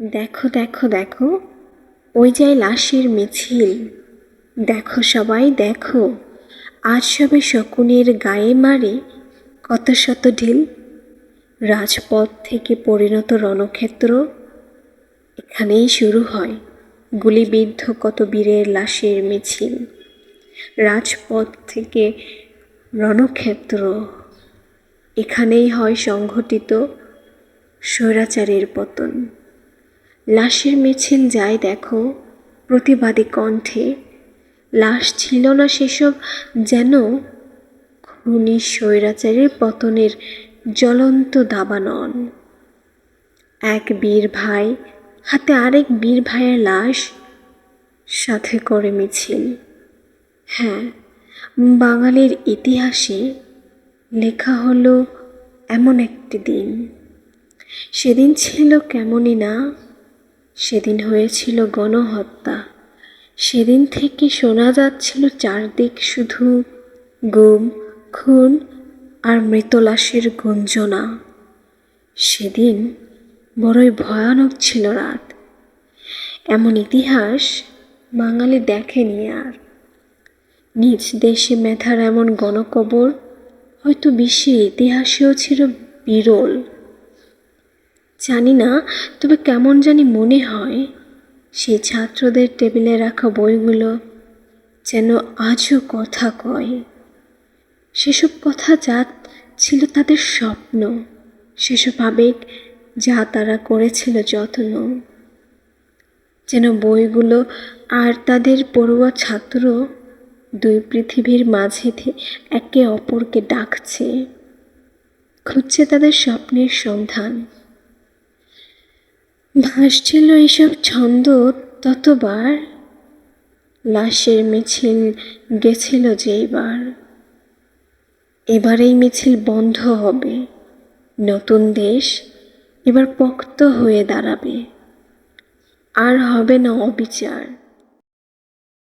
দেখো দেখো দেখো, ওই যায় লাশের মিছিল। দেখো সবাই, দেখো, আজ সবে শকুনের গায়ে মারে কত শত ঢিল। রাজপথ থেকে পরিণত রণক্ষেত্র এখানেই শুরু হয়। গুলিবিদ্ধ কত বীরের লাশের মিছিল। রাজপথ থেকে রণক্ষেত্র এখানেই হয় সংঘটিত স্বৈরাচারের পতন। লাশের মিছিল যায় দেখো, প্রতিবাদী কণ্ঠে। লাশ ছিল না সেসব যেন খুনি স্বৈরাচারের পতনের জ্বলন্ত দাবানন এক বীর ভাই, হাতে আরেক বীর ভাইয়ের লাশ সাথে করে মিছিল। হ্যাঁ বাঙালির ইতিহাসে লেখা হলো এমন একটি দিন। সেদিন ছিল কেমনই না সেদিন হয়েছিল গণহত্যা। সেদিন থেকে শোনা যাচ্ছিল চারদিক শুধু গুম, খুন আর মৃতলাশের গুঞ্জনা। সেদিন বড়ই ভয়ানক ছিল রাত। এমন ইতিহাস বাঙালি দেখেনি আর। নিজ দেশে মেধার এমন গণকবর হয়তো বিশ্বের ইতিহাসেও ছিল বিরল। জানি না, তবে কেমন জানি মনে হয় সেই ছাত্রদের টেবিলে রাখা বইগুলো যেন আজও কথা কয়। সেসব কথা যা ছিল তাদের স্বপ্ন, সেসব আবেগ যা তারা করেছিল যত্ন। যেন বইগুলো আর তাদের পড়ুয়া ছাত্র দুই পৃথিবীর মাঝে একে অপরকে ডাকছে, খুঁজছে তাদের স্বপ্নের সন্ধান। ভাসছিল এসব ছন্দ ততবার। লাশের মিছিল গেছিল যেইবার এবার। এই মিছিল বন্ধ হবে। নতুন দেশ এবার পক্ত হয়ে দাঁড়াবে। আর হবে না অবিচার।